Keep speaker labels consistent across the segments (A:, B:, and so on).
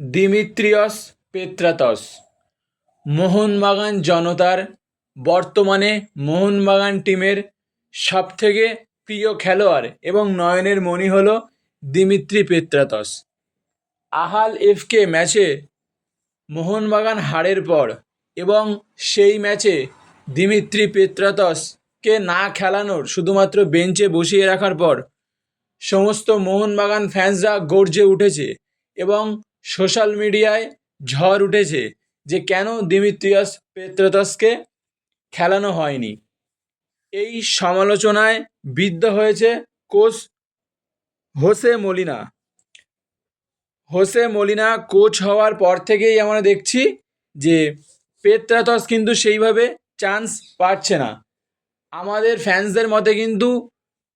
A: Dimitrios Petratos. Mohun Bagan জনতার বর্তমানে মোহনবাগান টিমের সবথেকে প্রিয় খেলোয়াড় এবং নয়নের মণি হল দিমিত্রি পেত্রাতস। আহাল এফকে ম্যাচে মোহনবাগান হারের পর এবং সেই ম্যাচে দিমিত্রি পেত্রাতসকে না খেলানোর শুধুমাত্র বেঞ্চে বসিয়ে রাখার পর সমস্ত মোহনবাগান ফ্যান্সরা গর্জে উঠেছে এবং সোশ্যাল মিডিয়ায় ঝড় উঠেছে যে কেন দিমিত্রিয়াস পেত্রাতসকে খেলানো হয়নি। এই সমালোচনায় বিদ্ধ হয়েছে coach Jose Molina. Jose Molina coach হওয়ার পর থেকেই আমরা দেখছি যে পেত্রাতস কিন্তু সেইভাবে চান্স পাচ্ছে না। আমাদের ফ্যান্সদের মতে কিন্তু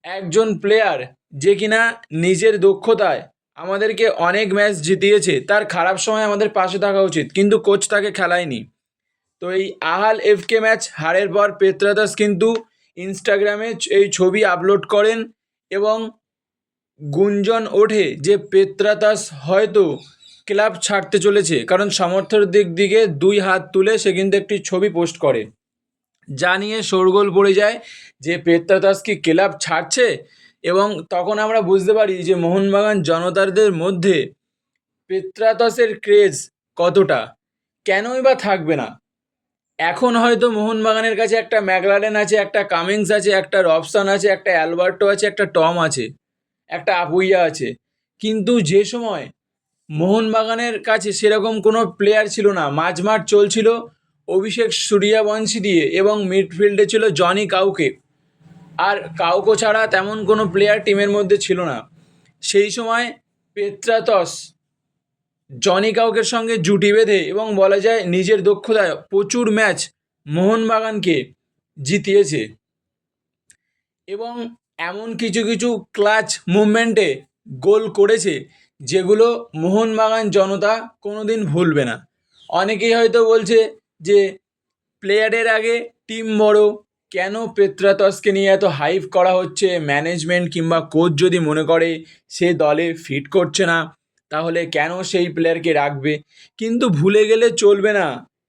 A: একজন প্লেয়ার যে কিনা নিজের দক্ষতায় আমাদেরকে অনেক ম্যাচ জিতিয়েছে। তার খারাপ সময় আমাদের পাশে থাকা উচিত, কিন্তু কোচ তাকে খেলায়নি। তো এই আহাল এফকে ম্যাচ হারের পর পেত্রাদাস কিন্তু ইনস্টাগ্রামে এই ছবি আপলোড করেন এবং গুঞ্জন ওঠে যে পেত্রাতাস হয়তো ক্লাব ছাড়তে চলেছে, কারণ সমর্থক দিক দিকে দুই হাত তুলে সে কিন্তু একটি ছবি পোস্ট করে। যা নিয়ে শোরগোল পড়ে যায় যে পেত্রাতাস কি ক্লাব ছাড়ছে? এবং তখন আমরা বুঝতে পারি যে মোহনবাগান জনতাদের মধ্যে পেত্রাতসের ক্রেজ কতটা? কেনই বা থাকবে না? এখন হয়তো মোহনবাগানের কাছে একটা ম্যাকলারেন আছে, একটা কামিংস আছে, একটা রবসান আছে, একটা অ্যালবার্টো আছে, একটা টম আছে, একটা আপুইয়া আছে। কিন্তু যে সময় মোহনবাগানের কাছে সেরকম কোনো প্লেয়ার ছিল না, মাঝমাঠ চলছিল অভিষেক সূর্যবংশী দিয়ে এবং মিডফিল্ডে ছিল জনি কাউকে। আর কাউকো ছাড়া তেমন কোনো প্লেয়ার টিমের মধ্যে ছিল না। সেই সময় পেত্রাতস জনি কাউকের সঙ্গে জুটি বেঁধে এবং বলা যায় নিজের দক্ষতায় প্রচুর ম্যাচ মোহনবাগানকে জিতিয়েছে। এবং এমন কিছু কিছু ক্লাচ মুভমেন্টে গোল করেছে যেগুলো মোহনবাগান জনতা কোনোদিন ভুলবে না। অনেকেই হয়তো বলছে যে প্লেয়ারের আগে টিম বড় কেন পেত্রাতসকে নিয়ে এত হাইপ করা হচ্ছে? ম্যানেজমেন্ট কিংবা কোচ যদি মনে করে সে দলে ফিট করছে না, তাহলে কেন সেই প্লেয়ারকে রাখবে? কিন্তু ভুলে গেলে চলবে না।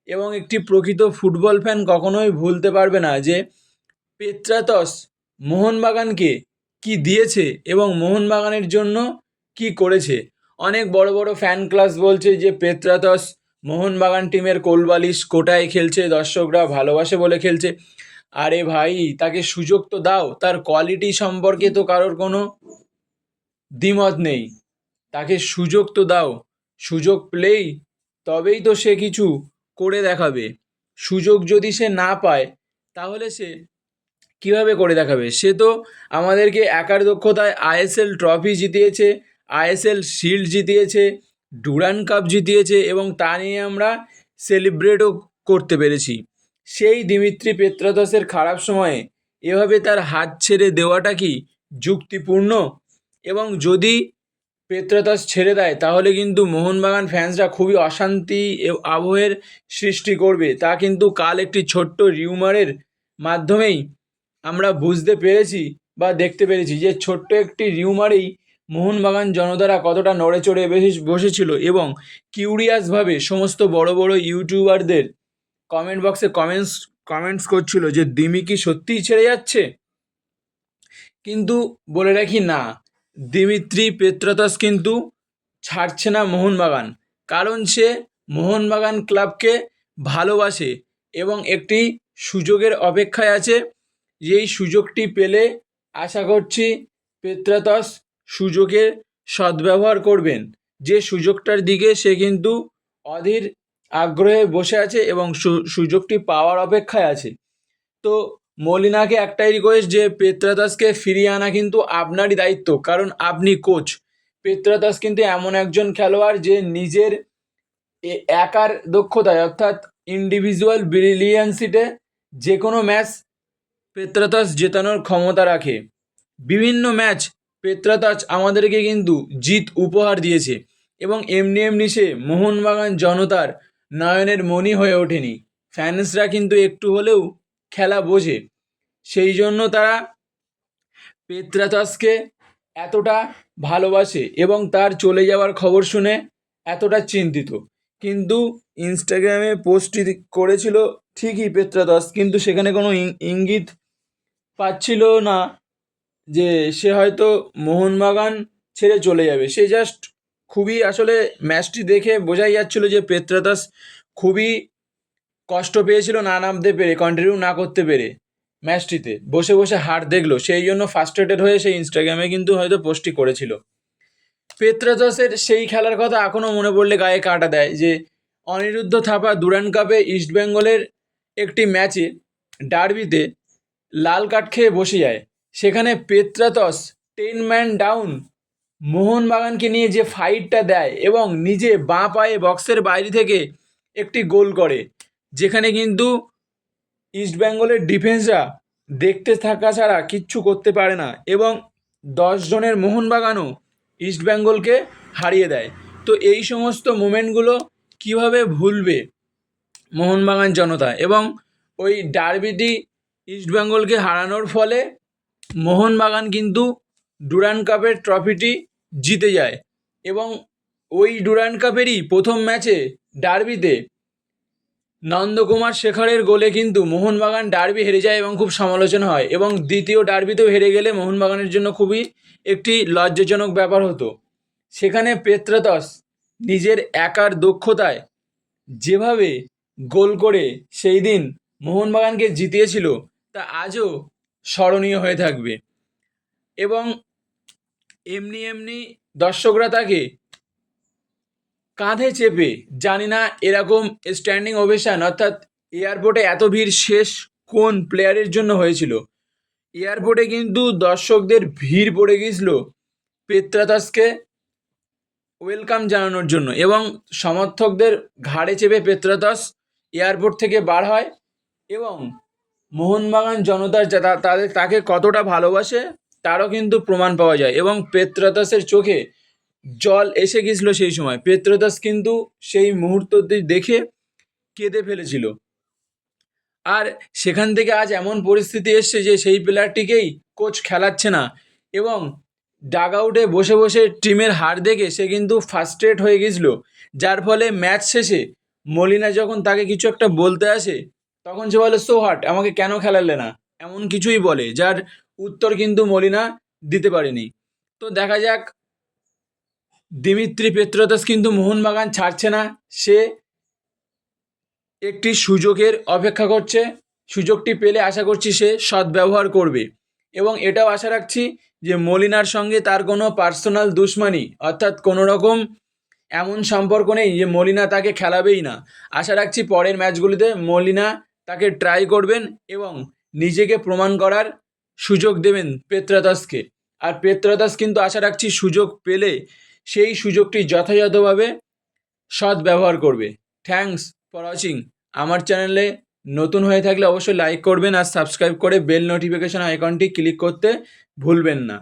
A: এবং একটি প্রকৃত ফুটবল ফ্যান কখনোই ভুলতে পারবে না যে পেত্রাতস মোহনবাগানকে কি দিয়েছে এবং মোহনবাগানের জন্য কি করেছে? অনেক বড় বড় ফ্যান ক্লাস বলছে যে পেত্রাতস মোহনবাগান টিমের কোলবালিশ কোটায় খেলছে, দর্শকরা ভালোবাসে বলে খেলছে। আরে ভাই, তাকে সুযোগ তো দাও। তার কোয়ালিটি সম্পর্কে তো কারোর কোনো দ্বিমত নেই। তাকে সুযোগ তো দাও। সুযোগ পেলেই তবেই তো সে কিছু করে দেখাবে। সুযোগ যদি সে না পায়, তাহলে সে কীভাবে করে দেখাবে? সে তো আমাদেরকে একার দক্ষতায় আইএসএল ট্রফি জিতিয়েছে, আইএসএল শিল্ড জিতিয়েছে, ডুরান কাপ জিতিয়েছে এবং তা নিয়ে আমরা সেলিব্রেটও করতে পেরেছি। সেই দিমিত্রি পেত্রাতসের খারাপ সময়ে এভাবে তার হাত ছেড়ে দেওয়াটা কি যুক্তিপূর্ণ? এবং যদি পেত্রাতস ছেড়ে দেয়, তাহলে কিন্তু মোহনবাগান ফ্যান্সরা খুবই অশান্তি আবহের সৃষ্টি করবে। তা কিন্তু কাল একটি ছোট্ট রিউমারের মাধ্যমেই আমরা বুঝতে পেরেছি বা দেখতে পেরেছি যে ছোট্ট একটি রিউমারেই মোহনবাগান জনতারা কতটা নড়ে চড়ে বসেছিল এবং কিউরিয়াসভাবে সমস্ত বড় বড় ইউটিউবারদের কমেন্ট বক্সে কমেন্টস কমেন্টস করছিল যে, দিমি কি সত্যিই ছেড়ে যাচ্ছে? কিন্তু বলে রাখি না, দিমিত্রি পেত্রাতস কিন্তু ছাড়ছে না মোহনবাগান। কারণ সে মোহনবাগান ক্লাবকে ভালোবাসে এবং একটি সুযোগের অপেক্ষায় আছে। যেই সুযোগটি পেলে আশা করছি পেত্রাতস সুযোগের সদ্ব্যবহার করবেন। যে সুযোগটার দিকে সে কিন্তু অধীর আগ্রহে বসে আছে এবং সুযোগটি পাওয়ার অপেক্ষায় আছে। তো মলিনাকে একটাই রিকোয়েস্ট যে পেত্রাতাসকে ফিরিয়ে আনা কিন্তু আপনারই দায়িত্ব, কারণ আপনি কোচ পেত্রাতাস কিন্তু এমন একজন খেলোয়াড় যে নিজের একার দক্ষতায়, অর্থাৎ ইন্ডিভিজুয়াল ব্রিলিয়ান্সিতে যে কোনো ম্যাচ পেত্রাতাস জেতানোর ক্ষমতা রাখে। বিভিন্ন ম্যাচ পেত্রাতাস আমাদেরকে কিন্তু জিত উপহার দিয়েছে এবং এমনি এমনি সে মোহনবাগান জনতার নয়নের মণি হয়ে ওঠেনি। ফ্যান্সরা কিন্তু একটু হলেও খেলা বোঝে। সেই জন্য তারা পেত্রাতাসকে এতটা ভালোবাসে এবং তার চলে যাওয়ার খবর শুনে এতটা চিন্তিত। কিন্তু ইনস্টাগ্রামে পোস্টটি করেছিল ঠিকই পেত্রাদস কিন্তু সেখানে কোনো ইঙ্গিত পাচ্ছিল না যে সে হয়তো মোহনবাগান ছেড়ে চলে যাবে। সে জাস্ট খুবই আসলে ম্যাচটি দেখে বোঝাই যাচ্ছিল যে পেত্রাদাস খুবই কষ্ট পেয়েছিল না নামতে পেরে কন্টিনিউ না করতে পেরে ম্যাচটিতে। বসে বসে হার দেখল, সেই জন্য ফার্স্ট্রেটেড হয়ে সেই ইনস্টাগ্রামে কিন্তু হয়তো পোস্টটি করেছিল। পেত্রাদাসের সেই খেলার কথা এখনও মনে পড়লে গায়ে কাটা দেয় যে, অনিরুদ্ধ থাপা দুরান কাপে ইস্টবেঙ্গলের একটি ম্যাচে ডার্বিতে লাল কার্ড খেয়ে বসে যায়। সেখানে পেত্রাতস টেন ম্যান ডাউন মোহনবাগানকে নিয়ে যে ফাইটটা দেয় এবং নিজে বাঁ পায়ে বক্সের বাইরে থেকে একটি গোল করে, যেখানে কিন্তু ইস্টবেঙ্গলের ডিফেন্সরা দেখতে থাকা ছাড়া কিচ্ছু করতে পারে না এবং দশ জনের মোহনবাগানও ইস্টবেঙ্গলকে হারিয়ে দেয়। তো এই সমস্ত মোমেন্টগুলো কীভাবে ভুলবে মোহনবাগান জনতা? এবং ওই ডার্বিটি ইস্টবেঙ্গলকে হারানোর ফলে মোহনবাগান কিন্তু ডুরান কাপের ট্রফিটি জিতে যায় এবং ওই ডুরান কাপেরই প্রথম ম্যাচে ডার্বিতে নন্দকুমার শেখরের গোলে কিন্তু মোহনবাগান ডার্বি হেরে যায় এবং খুব সমালোচনা হয় এবং দ্বিতীয় ডার্বিতেও হেরে গেলে মোহনবাগানের জন্য খুবই একটি লজ্জাজনক ব্যাপার হতো। সেখানে পেত্রাতস নিজের একার দক্ষতায় যেভাবে গোল করে সেই দিন মোহনবাগানকে জিতিয়েছিল তা আজও স্মরণীয় হয়ে থাকবে। এবং এমনি এমনি দর্শকরা তাকে কাঁধে চেপে, জানি না এরকম স্ট্যান্ডিং ওভেশন অর্থাৎ এয়ারপোর্টে এত ভিড় শেষ কোন প্লেয়ারের জন্য হয়েছিল? এয়ারপোর্টে কিন্তু দর্শকদের ভিড় পড়ে গিয়েছিল পেত্রাতাসকে ওয়েলকাম জানানোর জন্য এবং সমর্থকদের ঘাড়ে চেপে পেত্রাতাস এয়ারপোর্ট থেকে বার হয় এবং মোহনবাগান জনতার তাদের, তাকে কতটা ভালোবাসে তারও কিন্তু প্রমাণ পাওয়া যায়। এবং পেত্রাতাসের চোখে জল এসে গেছিল সেই সময়। পেত্রাতাস কিন্তু সেই মুহূর্তটি দেখে কেঁদে ফেলেছিল। আর সেখান থেকে আজ এমন পরিস্থিতি এসছে যে সেই প্লেয়ারটিকেই কোচ খেলাচ্ছে না এবং ডাগ আউটে বসে বসে টিমের হার দেখে সে কিন্তু ফার্স্ট্রেট হয়ে গেছিল। যার ফলে ম্যাচ শেষে মলিনা যখন তাকে কিছু একটা বলতে আসে, তখন সে বলে সো হাট আমাকে কেন খেলালে না? এমন কিছুই বলে, যার উত্তর কিন্তু মলিনা দিতে পারেনি। তো দেখা যাক, দিমিত্রি পেত্রতাস কিন্তু মোহনবাগান ছাড়ছে না। সে একটি সুযোগের অপেক্ষা করছে। সুযোগটি পেলে আশা করছি সে সদ্ব্যবহার করবে। এবং এটাও আশা রাখছি যে মলিনার সঙ্গে তার কোনো পার্সোনাল দুশ্মনী, অর্থাৎ কোনো রকম এমন সম্পর্ক নেই যে মলিনা তাকে খেলাবেই না। আশা রাখছি পরের ম্যাচগুলিতে মলিনা তাকে ট্রাই করবেন এবং নিজেকে প্রমাণ করার সুযোগ দেবেন পেত্রাদাসকে। আর পেত্রাদাস কিন্তু আশা রাখছি সুযোগ পেলে সেই সুযোগটি যথাযথভাবে সৎ ব্যবহার করবে। থ্যাংকস ফর ওয়াচিং আমার চ্যানেলে নতুন হয়ে থাকলে অবশ্যই লাইক করবেন আর সাবস্ক্রাইব করে বেল নোটিফিকেশন আইকনটি ক্লিক করতে ভুলবেন না।